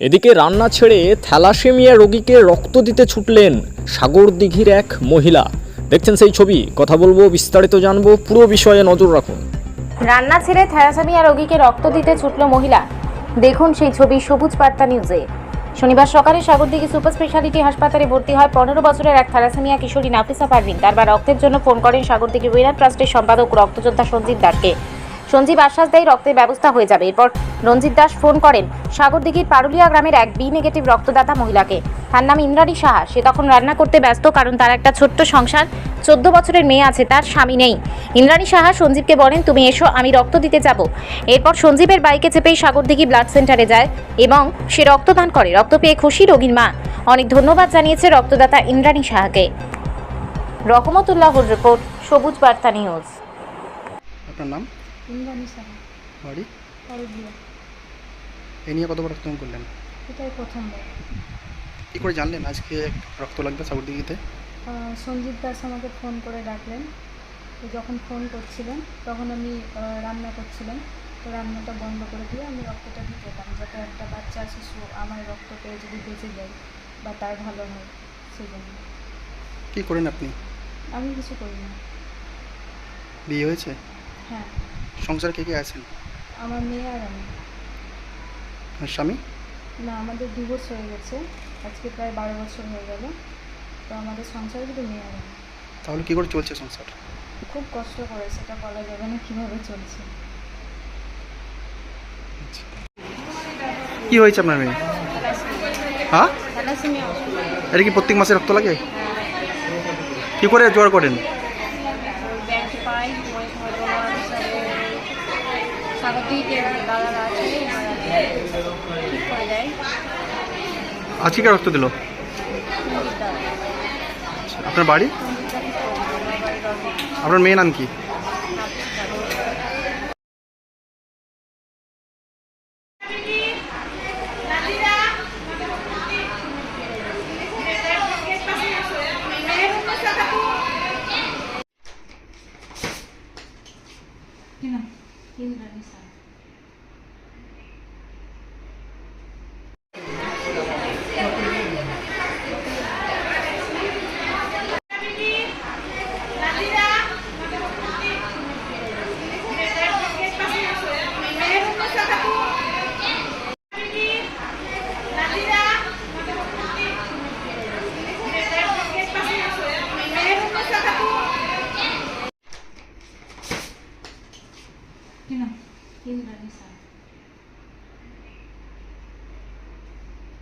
এদিকে রান্না ছেড়ে থ্যালাসেমিয়া রোগীকে রক্ত দিতে ছুটলেন সাগর দিঘির এক মহিলা। দেখছেন সেই ছবি, কথা বলব, বিস্তারিত জানব, পুরো বিষয়ে নজর রাখুন। রান্না ছেড়ে থ্যালাসেমিয়া রোগীকে রক্ত দিতে ছুটল মহিলা। দেখুন সেই ছবি সবুজ বার্তা নিউজে। শনিবার সকালে সাগরদিঘি সুপার স্পেশালিটি হাসপাতালে ভর্তি হয় পনেরো বছরের এক থ্যালাসেমিয়া কিশোরী নাফিসা পারভিন। তারপর রক্তের জন্য ফোন করেন সাগরদিঘি উইনার ট্রাস্টের সম্পাদক রক্তযোদ্ধা সঞ্জিত দাসকে সঞ্জীব আশ্বাস দেয় রক্তের ব্যবস্থা হয়ে যাবে। এরপর রঞ্জিত দাস ফোন করেন, সাগরদিঘির পারুলিয়া গ্রামের এক বি নেগেটিভ রক্তদাতা মহিলাকে। তার নাম ইন্দ্রাণী সাহা। সে তখন রান্না করতে ব্যস্ত, কারণ তার একটা ছোট্ট সংসার, চোদ্দ বছরের মেয়ে আছে, তার স্বামী নেই। ইন্দ্রাণী সাহা সঞ্জীবকে বলেন, তুমি এসো, আমি রক্ত দিতে যাব। এরপর সঞ্জীবের বাইকে চেপেই সাগরদিঘি ব্লাড সেন্টারে যায় এবং সে রক্তদান করে। রক্ত পেয়ে খুশি রোগীর মা। অনেক ধন্যবাদ জানিয়েছে রক্তদাতা ইন্দ্রাণী সাহাকে। রহমতুল্লাহর রিপোর্ট, সবুজ বার্তা নিউজ। আপনার নাম? ইন্দ্রাণী সাহা বাড়ি করবিয়া এ নিয়ে কতবার রক্তদান করলেন? এটাই প্রথমবার। কী করে জানলেন? আজকে রক্ত লাগবে সাগরদিঘিতে? আহ, সঞ্জিত দাস আমাকে ফোন করে ডাকলেন। তো যখন ফোন করছিলেন তখন আমি রান্না করছিলাম। তো রান্নাটা বন্ধ করে দিয়ে আমি রক্তটা দিতে যেতাম যাতে একটা বাচ্চা শিশু আমার রক্ত পেয়ে যদি বেঁচে যায় বা তার ভালো হয় সেই জন্য কী করেন আপনি? আমি কিছু করি না। বিয়ে হয়েছে? হ্যাঁ। সংসারে কে কে আছেন? আমার মেয়ে আর আমি। আর স্বামী? না আমাদের ডিভোর্স হয়ে গেছে। আজকে প্রায় বারো বছর হয়ে গেল। তো আমাদের সংসারে শুধু মেয়ে আর আমি। তাহলে কী করে চলছে সংসার? খুব কষ্ট করে সেটা বলা যাবে না কীভাবে চলছে। কী হয়েছে আপনার মেয়ে? হ্যাঁ? এটা কি প্রত্যেক মাসে রক্ত লাগে? কী করে জোগাড় করেন? দাদারা আছে ঠিক করে দেয়। আজকে কে রক্ত দিল? আপনার বাড়ি? আপনার মেয়ে নাম কি? Sino? Hindra ni